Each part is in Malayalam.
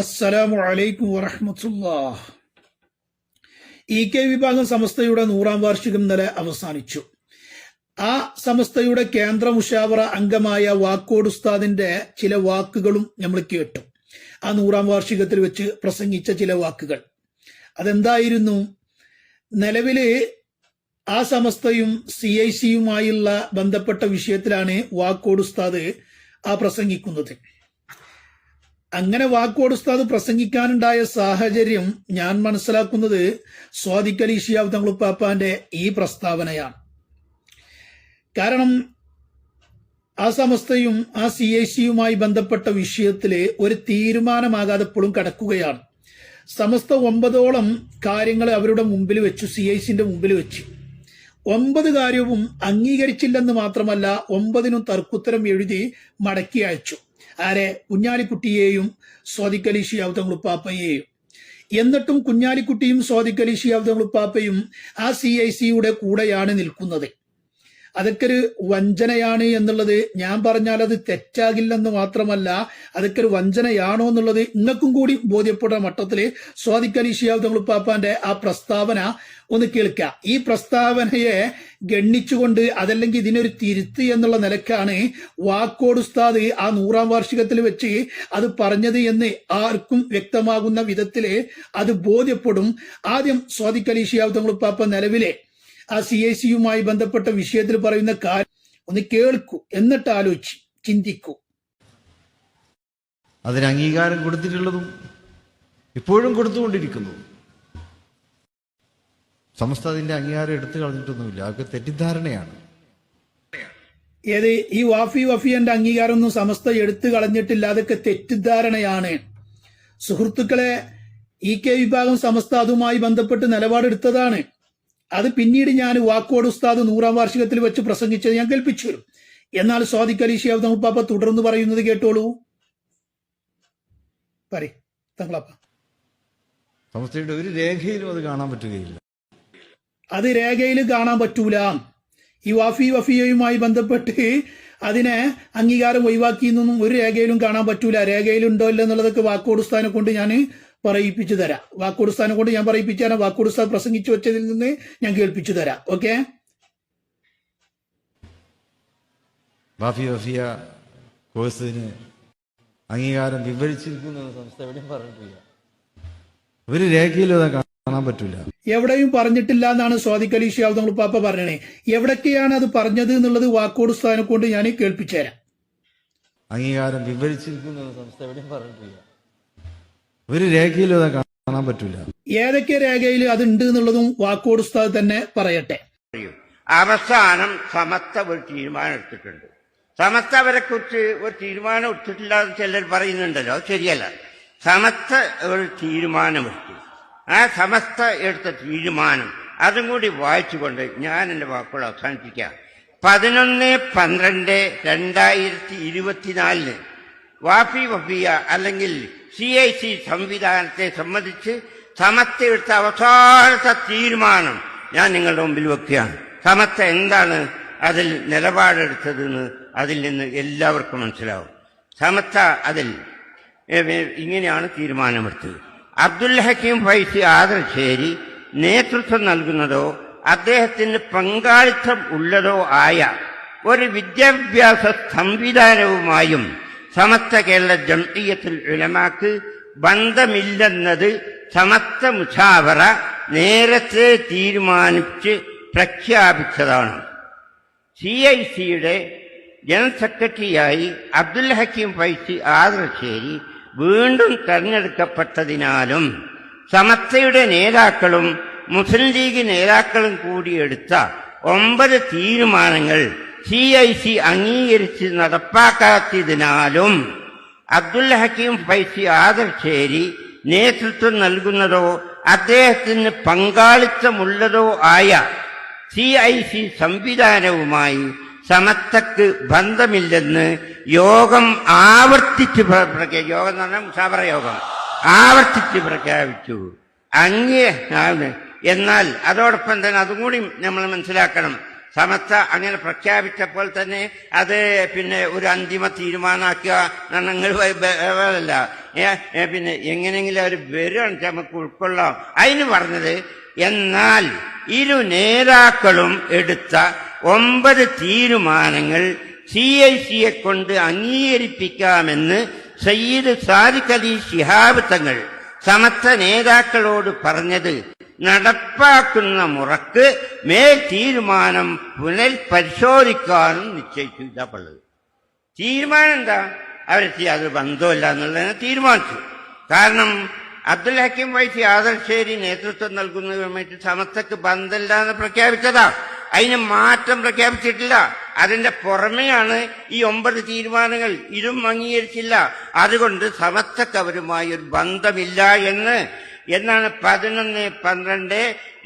അസ്സലാമു അലൈക്കും വറഹമത്തുല്ലാ ഇ കെ വിഭാഗം സമസ്തയുടെ നൂറാം വാർഷികം ഇന്നലെ അവസാനിച്ചു. ആ സമസ്തയുടെ കേന്ദ്ര മുഷാവറ അംഗമായ വാക്കോട് ഉസ്താദിന്റെ ചില വാക്കുകളും നമ്മൾ കേട്ടു. ആ നൂറാം വാർഷികത്തിൽ വെച്ച് പ്രസംഗിച്ച ചില വാക്കുകൾ. അതെന്തായിരുന്നു? നിലവിൽ ആ സമസ്തയും സി ഐ സിയുമായുള്ള ബന്ധപ്പെട്ട വിഷയത്തിലാണ് വാക്കോട് ഉസ്താദ് ആ പ്രസംഗിക്കുന്നത്. അങ്ങനെ വാക്കോട് ഉസ്താദ് പ്രസംഗിക്കാനുണ്ടായ സാഹചര്യം ഞാൻ മനസ്സിലാക്കുന്നത് സ്വാദിക്കലി ഷിയാബ് തങ്ങളുപ്പാപ്പാന്റെ ഈ പ്രസ്താവനയാണ്. കാരണം ആ സമസ്തയും ആ സി ഐ സിയുമായി ബന്ധപ്പെട്ട വിഷയത്തിൽ ഒരു തീരുമാനമാകാതെ ഇപ്പോഴും കിടക്കുകയാണ്. സമസ്ത ഒമ്പതോളം കാര്യങ്ങൾ അവരുടെ മുമ്പിൽ വെച്ചു സി ഐ സിന്റെ മുമ്പിൽ വെച്ചു. ഒമ്പത് കാര്യവും അംഗീകരിച്ചില്ലെന്ന് മാത്രമല്ല ഒമ്പതിനും തർക്കുത്തരം എഴുതി മടക്കി അയച്ചു. ആരെ? കുഞ്ഞാലിക്കുട്ടിയെയും ഷിയാബ് തങ്ങളുപ്പാപ്പയെയും എന്നിട്ടും കുഞ്ഞാലിക്കുട്ടിയും ഷിയാബ് തങ്ങളുപ്പാപ്പയും ആ സി ഐ സിയുടെ കൂടെയാണ് നിൽക്കുന്നത്. അതൊക്കെ ഒരു വഞ്ചനയാണ് എന്നുള്ളത് ഞാൻ പറഞ്ഞാൽ അത് തെറ്റാകില്ലെന്ന് മാത്രമല്ല അതൊക്കെ ഒരു വഞ്ചനയാണോ എന്നുള്ളത് ഇങ്ങക്കും കൂടി ബോധ്യപ്പെടുന്ന മട്ടത്തിൽ സ്വാദിഖ് അലി ആ പ്രസ്താവന ഒന്ന് കേൾക്കുക ഈ പ്രസ്താവനയെ ഗണ്ണിച്ചുകൊണ്ട് അതല്ലെങ്കിൽ ഇതിനൊരു തിരുത്ത് എന്നുള്ള നിലക്കാണ് വാക്കോട് ഉസ്താദ് ആ നൂറാം വാർഷികത്തിൽ വെച്ച് അത് പറഞ്ഞത് എന്ന് ആർക്കും വ്യക്തമാകുന്ന വിധത്തിൽ അത് ബോധ്യപ്പെടും. ആദ്യം സ്വാദിഖ് അലി നിലവിലെ ആ സി ഐ സിയുമായി ബന്ധപ്പെട്ട വിഷയത്തിൽ പറയുന്ന കാര്യം ഒന്ന് കേൾക്കൂ എന്നിട്ട് ആലോചിച്ച് ചിന്തിക്കൂ. അതിന് അംഗീകാരം കൊടുത്തിട്ടുള്ളതും ഇപ്പോഴും കൊടുത്തുകൊണ്ടിരിക്കുന്നു. സമസ്ത അതിന്റെ അംഗീകാരം എടുത്തു കളഞ്ഞിട്ടൊന്നുമില്ല അതൊക്കെ തെറ്റിദ്ധാരണയാണ്. ഏത് ഈ വാഫി വഫിയന്റെ അംഗീകാരമൊന്നും സമസ്ത എടുത്തു കളഞ്ഞിട്ടില്ല അതൊക്കെ തെറ്റിദ്ധാരണയാണ്. സുഹൃത്തുക്കളെ ഇ കെ വിഭാഗം സമസ്ത അതുമായി ബന്ധപ്പെട്ട് നിലപാടെടുത്തതാണ്. അത് പിന്നീട് ഞാൻ വാക്കോട് ഉസ്താദ് നൂറാം വാർഷികത്തിൽ വെച്ച് പ്രസംഗിച്ചത് ഞാൻ കേൾപ്പിച്ചു വരും. എന്നാൽ സ്വാദിഖ് അലി ഷിയാബ് തങ്ങളുപ്പാപ്പ തുടർന്ന് പറയുന്നത് കേട്ടോളൂ. പറ തങ്ങളപ്പ സമസ്തയുടെ ഒരു രേഖയിലും അത് കാണാൻ പറ്റുകയില്ല. അത് രേഖയിൽ കാണാൻ പറ്റൂല. ഈ വാഫി വഫിയയുമായി ബന്ധപ്പെട്ട് അതിനെ അംഗീകാരം ഒഴിവാക്കിയെന്നൊന്നും ഒരു രേഖയിലും കാണാൻ പറ്റൂല. രേഖയിലുണ്ടോ ഇല്ല എന്നുള്ളതൊക്കെ വാക്കോടുസ്ഥാനെ കൊണ്ട് ഞാൻ പറയിപ്പിച്ചു തരാം. വാക്കുടുസ്ഥാനം കൊണ്ട് ഞാൻ പറയിപ്പിച്ചു തരാം വാക്കോടുസ്ഥാൻ പ്രസംഗിച്ചു വെച്ചതിൽ നിന്ന് ഞാൻ കേൾപ്പിച്ചു തരാം. ഓക്കെ? ബാഫി വഫിയ കോഴ്സിന് അംഗീകാരം വിവരിച്ചിരിക്കുന്നു സംസ്ഥ എവിടെയും പറഞ്ഞിട്ടില്ല. ഒരു രേഖയിലും അത് കാണാൻ പറ്റില്ല എവിടെയും പറഞ്ഞിട്ടില്ല എന്നാണ് സ്വാദിഖ് അലി ഷിയാബ് നമ്മൾ പാപ്പ പറയണേ. എവിടൊക്കെയാണ് അത് പറഞ്ഞത് എന്നുള്ളത് വാക്കോട് സ്ഥാനം കൊണ്ട് ഞാൻ കേൾപ്പിച്ചു തരാം. അംഗീകാരം വിവരിച്ചിരിക്കുന്നു സംസ്ഥ എവിടെയും പറഞ്ഞിട്ടില്ല. ഒരു രേഖയിലും അത് കാണാൻ പറ്റൂല. ഏതൊക്കെ രേഖയിൽ അതുണ്ട് എന്നുള്ളതും വാക്കോട് ഉസ്താദ് തന്നെ പറയട്ടെ. പറയും അവസാനം സമസ്ത ഒരു തീരുമാനം എടുത്തിട്ടുണ്ട്. സമസ്ത അവരെ കുറിച്ച് ഒരു തീരുമാനം എടുത്തിട്ടില്ല എന്ന് ചിലർ പറയുന്നുണ്ടല്ലോ അത് ശരിയല്ല. സമസ്ത ഒരു തീരുമാനമെടുത്തു ആ സമസ്ത എടുത്ത തീരുമാനം അതും കൂടി വായിച്ചുകൊണ്ട് ഞാൻ എന്റെ വാക്കുകൾ അവസാനിപ്പിക്കാം. പതിനൊന്ന് പന്ത്രണ്ട് രണ്ടായിരത്തി ഇരുപത്തിനാലിന് വാഫി വഫിയ അല്ലെങ്കിൽ സി ഐ സി സംവിധാനത്തെ സംബന്ധിച്ച് സമത്തെ എടുത്ത അവസാനത്തെ തീരുമാനം ഞാൻ നിങ്ങളുടെ മുമ്പിൽ വെക്കുകയാണ്. സമത്ത എന്താണ്? അതിൽ നിലപാടെടുത്തതെന്ന് അതിൽ നിന്ന് എല്ലാവർക്കും മനസ്സിലാവും. സമത്ത അതിൽ ഇങ്ങനെയാണ് തീരുമാനമെടുത്തത്. അബ്ദുൽ ഹക്കീം ഫൈസി ആദർശേരി നേതൃത്വം നൽകുന്നതോ അദ്ദേഹത്തിന് പങ്കാളിത്തം ഉള്ളതോ ആയ ഒരു വിദ്യാഭ്യാസ സംവിധാനവുമായും സമസ്ത കേരള ജംഇയ്യത്തുൽ ഉലമാക്ക് ബന്ധമില്ലെന്നത് സമസ്ത മുഷാവറ നേരത്തെ തീരുമാനിച്ച് പ്രഖ്യാപിച്ചതാണ്. സി ഐ സിയുടെ ജനറൽ സെക്രട്ടറിയായി അബ്ദുൽ ഹക്കീം ഫൈസി ആദർശേരി വീണ്ടും തെരഞ്ഞെടുക്കപ്പെട്ടതിനാലും സമസ്തയുടെ നേതാക്കളും മുസ്ലിം ലീഗ് നേതാക്കളും കൂടിയെടുത്ത ഒമ്പത് തീരുമാനങ്ങൾ സി ഐ സി അംഗീകരിച്ച് നടപ്പാക്കാത്തതിനാലും അബ്ദുൽ ഹക്കീം ഫൈസി ആദർശേരി നേതൃത്വം നൽകുന്നതോ അദ്ദേഹത്തിന് പങ്കാളിത്തമുള്ളതോ ആയ സി ഐ സി സംവിധാനവുമായി സമത്തക്ക് ബന്ധമില്ലെന്ന് യോഗം ആവർത്തിച്ച് യോഗം എന്ന് പറഞ്ഞാൽ മുസാഫറ യോഗം ആവർത്തിച്ച് പ്രഖ്യാപിച്ചു. അങ്ങേ എന്നാൽ അതോടൊപ്പം തന്നെ അതും കൂടി നമ്മൾ മനസ്സിലാക്കണം. സമസ്ത അങ്ങനെ പ്രഖ്യാപിച്ചപ്പോൾ തന്നെ അത് പിന്നെ ഒരു അന്തിമ തീരുമാനമാക്കുക നിങ്ങൾ വേറല്ല പിന്നെ എങ്ങനെയെങ്കിലും അവർ വരികയാണ് നമുക്ക് ഉൾക്കൊള്ളാം. അതിന് പറഞ്ഞത് എന്നാൽ ഇരു നേതാക്കളും എടുത്ത ഒമ്പത് തീരുമാനങ്ങൾ സി ഐ സിയെ കൊണ്ട് അംഗീകരിപ്പിക്കാമെന്ന് സയ്യിദ് സാദിഖ് അലി ശിഹാബ് തങ്ങൾ സമത്വ നേതാക്കളോട് പറഞ്ഞത്. നടപ്പാക്കുന്ന മുറക്ക് മേൽ തീരുമാനം പുനഃപരിശോധിക്കാനും നിശ്ചയിച്ചു. ഇതാ പള്ളത്. തീരുമാനം എന്താ? അവരെത്തി അത് ബന്ധമില്ല എന്നുള്ളതിനെ തീരുമാനിച്ചു. കാരണം അബ്ദുൽ ഹക്കീം വൈഫി ആദർശേരി നേതൃത്വം നൽകുന്നതുമായിട്ട് സമസ്തക്ക് ബന്ധമില്ല എന്ന് പ്രഖ്യാപിച്ചതാ. അതിന് മാറ്റം പ്രഖ്യാപിച്ചിട്ടില്ല. അതിന്റെ പുറമെയാണ് ഈ ഒമ്പത് തീരുമാനങ്ങൾ. ഇതും അംഗീകരിച്ചില്ല. അതുകൊണ്ട് സമസ്തക്ക് അവരുമായി ഒരു ബന്ധമില്ല എന്ന് എന്നാണ് പതിനൊന്ന് പന്ത്രണ്ട്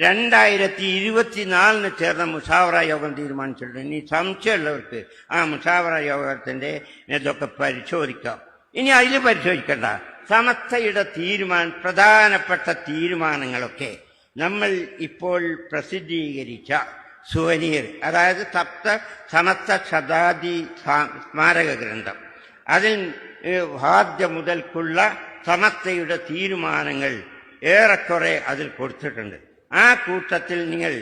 രണ്ടായിരത്തി ഇരുപത്തിനാലിന് ചേർന്ന മുഷാവറ യോഗം തീരുമാനിച്ചിട്ടുണ്ട്. ഇനി സംശയമുള്ളവർക്ക് ആ മുഷാവറ യോഗത്തിന്റെ ഇതൊക്കെ പരിശോധിക്കാം. ഇനി അതിൽ പരിശോധിക്കണ്ട. സമസ്തയുടെ തീരുമാനം പ്രധാനപ്പെട്ട തീരുമാനങ്ങളൊക്കെ നമ്മൾ ഇപ്പോൾ പ്രസിദ്ധീകരിച്ച സുവനീർ അതായത് സപ്ത സമസ്ത ശതാബ്ദി സ്മാരക ഗ്രന്ഥം. അതിൽ ആദ്യം മുതൽക്കുള്ള സമസ്തയുടെ തീരുമാനങ്ങൾ ഏറെക്കുറെ അതിൽ കൊടുത്തിട്ടുണ്ട്. ആ കൂട്ടത്തിൽ നിങ്ങൾ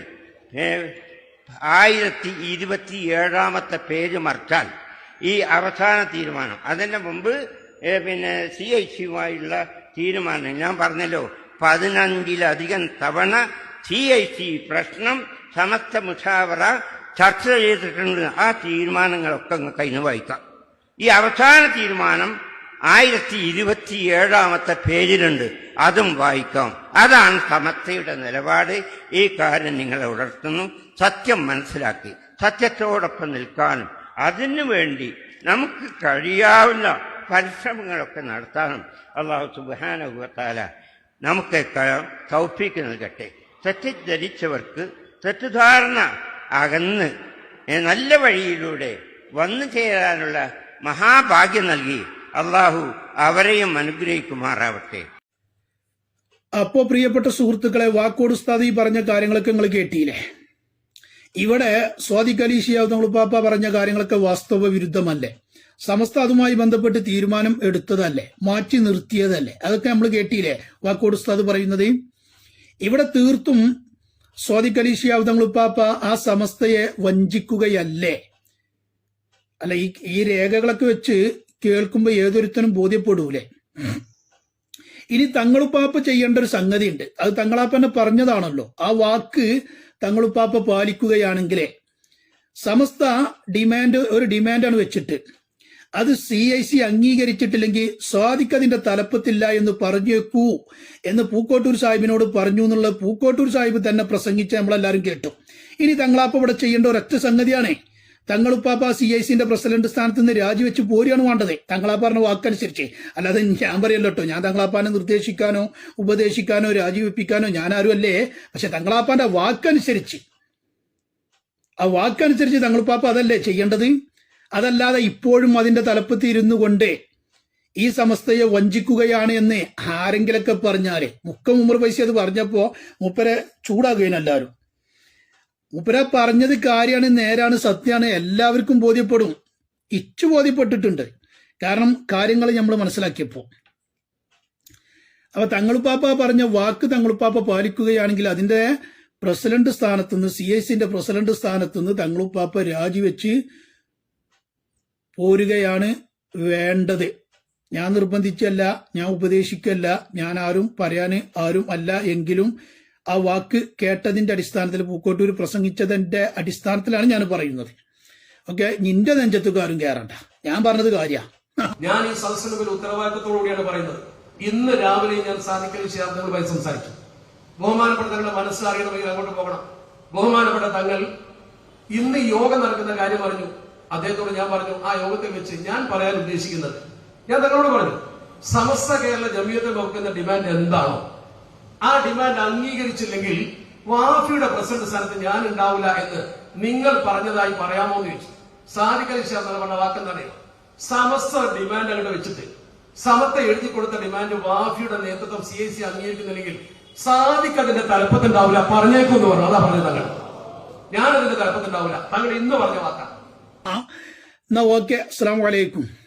ആയിരത്തി ഇരുപത്തി ഏഴാമത്തെ പേജ് മറിച്ചാൽ ഈ അവസാന തീരുമാനം. അതിന്റെ മുമ്പ് പിന്നെ സി ഐ സിയുമായുള്ള തീരുമാനം. ഞാൻ പറഞ്ഞല്ലോ പതിനഞ്ചിലധികം തവണ സി ഐ സി പ്രശ്നം സമസ്ത മുഷാവറ ചർച്ച ചെയ്തിട്ടുണ്ട്. ആ തീരുമാനങ്ങളൊക്കെ കഴിഞ്ഞ് വായിക്കാം ഈ അവസാന തീരുമാനം ആയിരത്തി ഇരുപത്തി ഏഴാമത്തെ പേജിലുണ്ട്. അതും വായിക്കാം. അതാണ് സമത്തയുടെ നിലപാട്. ഈ കാര്യം നിങ്ങളെ ഉണർത്തുന്നു. സത്യം മനസ്സിലാക്കി. സത്യത്തോടൊപ്പം നിൽക്കാനും അതിനു വേണ്ടി നമുക്ക് കഴിയാവുന്ന പരിശ്രമങ്ങളൊക്കെ നടത്താനും അള്ളാഹു സുബാനുഭവത്താല നമുക്ക് തൗഫീക്ക് നൽകട്ടെ. തെറ്റിദ്ധരിച്ചവർക്ക് തെറ്റിദ്ധാരണ അകന്ന് നല്ല വഴിയിലൂടെ വന്നു ചേരാനുള്ള മഹാഭാഗ്യം നൽകി അള്ളാഹു അവരെയും അനുഗ്രഹിക്കുമാറാവട്ടെ. അപ്പോ പ്രിയപ്പെട്ട സുഹൃത്തുക്കളെ വാക്കോട് ഉസ്താദ് ഈ പറഞ്ഞ കാര്യങ്ങളൊക്കെ നിങ്ങൾ കേട്ടിയില്ലേ? ഇവിടെ സ്വാദിഖ് അലി ഷിയാവ് പാപ്പ പറഞ്ഞ കാര്യങ്ങളൊക്കെ വാസ്തവ വിരുദ്ധമല്ലേ? സമസ്ത അതുമായി ബന്ധപ്പെട്ട് തീരുമാനം എടുത്തതല്ലേ? മാറ്റി നിർത്തിയതല്ലേ? അതൊക്കെ നമ്മൾ കേട്ടിയില്ലേ? വാക്കോട് ഉസ്താദ് പറയുന്നത്. ഇവിടെ തീർത്തും സ്വാദിഖ് അലി ഷിയാവ് പാപ്പ ആ സമസ്തയെ വഞ്ചിക്കുകയല്ലേ? അല്ല ഈ ഈ രേഖകളൊക്കെ വെച്ച് കേൾക്കുമ്പോൾ ഏതൊരുത്തനും ബോധ്യപ്പെടൂലേ? ഇനി തങ്ങളുപ്പാപ്പ ചെയ്യേണ്ട ഒരു സംഗതി ഉണ്ട് അത് തങ്ങളാപ്പന്നെ പറഞ്ഞതാണല്ലോ. ആ വാക്ക് തങ്ങളുപ്പാപ്പ പാലിക്കുകയാണെങ്കിലേ സമസ്ത ഡിമാൻഡ് ഒരു ഡിമാൻഡാണ് വെച്ചിട്ട്. അത് സി ഐ സി അംഗീകരിച്ചിട്ടില്ലെങ്കിൽ സ്വാദിക്ക് അതിന്റെ തലപ്പത്തില്ല എന്ന് പറഞ്ഞേക്കൂ എന്ന് പൂക്കോട്ടൂർ സാഹിബിനോട് പറഞ്ഞു എന്നുള്ള പൂക്കോട്ടൂർ സാഹിബ് തന്നെ പ്രസംഗിച്ച് നമ്മളെല്ലാവരും കേട്ടു. ഇനി തങ്ങളാപ്പ ഇവിടെ ചെയ്യേണ്ട ഒരൊറ്റ സംഗതിയാണേ. തങ്ങളുപ്പാപ്പ സി ഐ സിന്റെ പ്രസിഡന്റ് സ്ഥാനത്ത് നിന്ന് രാജിവെച്ച് പോരുകയാണ് വേണ്ടത്. തങ്ങളാപ്പ പറഞ്ഞ വാക്കനുസരിച്ച്. അല്ലാതെ ഞാൻ പറയല്ലോ കേട്ടോ ഞാൻ തങ്ങളാപ്പാനെ നിർദ്ദേശിക്കാനോ ഉപദേശിക്കാനോ രാജിവെപ്പിക്കാനോ ഞാൻ ആരും അല്ലേ പക്ഷെ തങ്ങളാപ്പാന്റെ വാക്കനുസരിച്ച്. ആ വാക്കനുസരിച്ച് തങ്ങളുപ്പാപ്പ അതല്ലേ ചെയ്യേണ്ടത്? അതല്ലാതെ ഇപ്പോഴും അതിന്റെ തലപ്പത്തി ഇരുന്നു കൊണ്ട് ഈ സമസ്തയെ വഞ്ചിക്കുകയാണ് എന്ന് ആരെങ്കിലൊക്കെ പറഞ്ഞാൽ മുക്കം ഉമർ പൈസ അത് പറഞ്ഞപ്പോ മുപ്പരെ ചൂടാകുകയാണ് എല്ലാവരും. മൂപ്പര പറഞ്ഞത് കാര്യമാണ് നേരാണ് സത്യമാണ് എല്ലാവർക്കും ബോധ്യപ്പെടും. ഇച്ചു ബോധ്യപ്പെട്ടിട്ടുണ്ട്. കാരണം കാര്യങ്ങൾ നമ്മൾ മനസ്സിലാക്കിയപ്പോൾ അപ്പൊ തങ്ങളുപ്പാപ്പ പറഞ്ഞ വാക്ക് തങ്ങളുപ്പാപ്പ പാലിക്കുകയാണെങ്കിൽ അതിന്റെ പ്രസിഡന്റ് സ്ഥാനത്തുനിന്ന് സി ഐ സിന്റെ പ്രസിഡന്റ് സ്ഥാനത്തുനിന്ന് തങ്ങളുപ്പാപ്പ രാജിവെച്ച് പോരുകയാണ് വേണ്ടത്. ഞാൻ നിർബന്ധിച്ചല്ല ഞാൻ ഉപദേശിക്കല്ല ഞാൻ ആരും പറയാന് ആരും അല്ല എങ്കിലും ആ വാക്ക് കേട്ടതിന്റെ അടിസ്ഥാനത്തിൽ പൂക്കോട്ടൂർ പ്രസംഗിച്ചതിന്റെ അടിസ്ഥാനത്തിലാണ് ഞാൻ പറയുന്നത്. ഓക്കെ നിന്റെ നെഞ്ചത്തുകാരും കയറണ്ട ഞാൻ പറഞ്ഞത് കാര്യ. ഞാൻ ഈ സദസ്സിന് മുമ്പിൽ ഉത്തരവാദിത്തത്തോടുകൂടിയാണ് പറയുന്നത്. ഇന്ന് രാവിലെ ഞാൻ സാധിക്കൽ ശാബ്ദങ്ങളുമായി സംസാരിച്ചു. ബഹുമാനപ്പെട്ട തങ്ങളുടെ മനസ്സിലറിയണമെങ്കിൽ അങ്ങോട്ട് പോകണം. ബഹുമാനപ്പെട്ട തങ്ങൾ ഇന്ന് യോഗം നടക്കുന്ന കാര്യം പറഞ്ഞു. അദ്ദേഹത്തോട് ഞാൻ പറഞ്ഞു ആ യോഗത്തെ വെച്ച് ഞാൻ പറയാൻ ഉദ്ദേശിക്കുന്നത്. ഞാൻ തങ്ങളോട് പറഞ്ഞു സമസ്ത കേരള ജമീയത്തിൽ വെക്കുന്ന ഡിമാൻഡ് എന്താണോ ആ ഡിമാൻഡ് അംഗീകരിച്ചില്ലെങ്കിൽ വാഫിയുടെ പ്രസിഡന്റ് സ്ഥാനത്ത് ഞാൻ ഉണ്ടാവില്ല എന്ന് നിങ്ങൾ പറഞ്ഞതായി പറയാമോ എന്ന് ചോദിച്ചു. സാധിക്കലി ശർമ്മ പറഞ്ഞ തന്നെ സമസ്ത ഡിമാൻഡ് അങ്ങോട്ട് വെച്ചിട്ട് സമത്തെ എഴുതി കൊടുത്ത ഡിമാൻഡ് വാഫിയുടെ നേതൃത്വം സി ഐ സി അംഗീകരിക്കുന്നില്ലെങ്കിൽ സാധിക്ക അതിന്റെ തലപ്പത്തുണ്ടാവില്ല. പറഞ്ഞേക്കും എന്ന് പറഞ്ഞു. അതാ പറഞ്ഞത് തങ്ങൾ ഞാൻ അതിന്റെ തലപ്പത്തുണ്ടാവില്ല. തങ്ങൾ ഇന്ന് പറഞ്ഞ എന്നാ ഓക്കെ. അസ്സാം വലൈക്കും